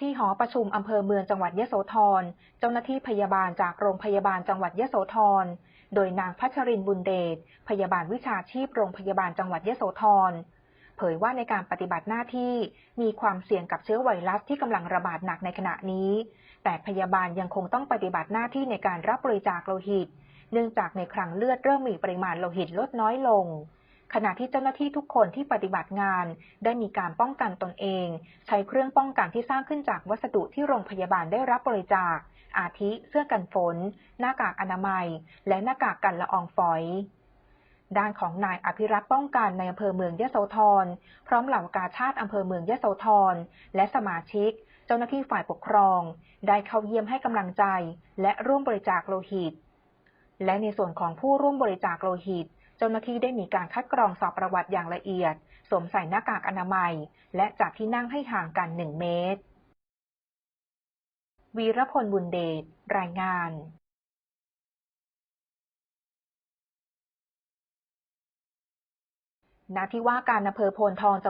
ที่หอประชุมอำเภอเมืองจังหวัดยะโสธร เจ้าหน้าที่พยาบาลจากโรงพยาบาลจังหวัดยะโสธร โดยนางพัชรินบุญเดช พยาบาลวิชาชีพโรงพยาบาลจังหวัดยะโสธร เผยว่าในการปฏิบัติหน้าที่มีความเสี่ยงกับเชื้อไวรัสที่กำลังระบาดหนักในขณะนี้ แต่พยาบาลยังคงต้องปฏิบัติหน้าที่ในการรับบริจาคโลหิต เนื่องจากในครั้งเลือดเริ่มมีปริมาณโลหิตลดน้อยลง ขณะที่เจ้าหน้าที่ทุกคนที่ปฏิบัติงาน ได้มีการป้องกันตนเอง ใช้เครื่องป้องกันที่สร้างขึ้นจากวัสดุที่โรงพยาบาลได้รับบริจาค อาทิเสื้อกันฝน หน้ากากอนามัย และหน้ากากกันละอองฝอยด้านของนายอภิรักษ์ป้องกันในอำเภอเมืองยะโสธร พร้อมเหล่ากาชาติอำเภอเมืองยะโสธร และสมาชิก เจ้าหน้าที่ฝ่ายปกครอง ได้เข้าเยี่ยมให้กำลังใจ และร่วมบริจาคโลหิต และในส่วนของผู้ร่วมบริจาคโลหิต เจ้าหน้าที่ได้มีการคัดกรองสอบประวัติอย่างละเอียด สวมใส่หน้ากากอนามัย และจัดที่นั่งให้ห่างกัน 1 เมตร วีรพลบุญเดช รายงานณที่ว่าการอำเภอโพนทองจัง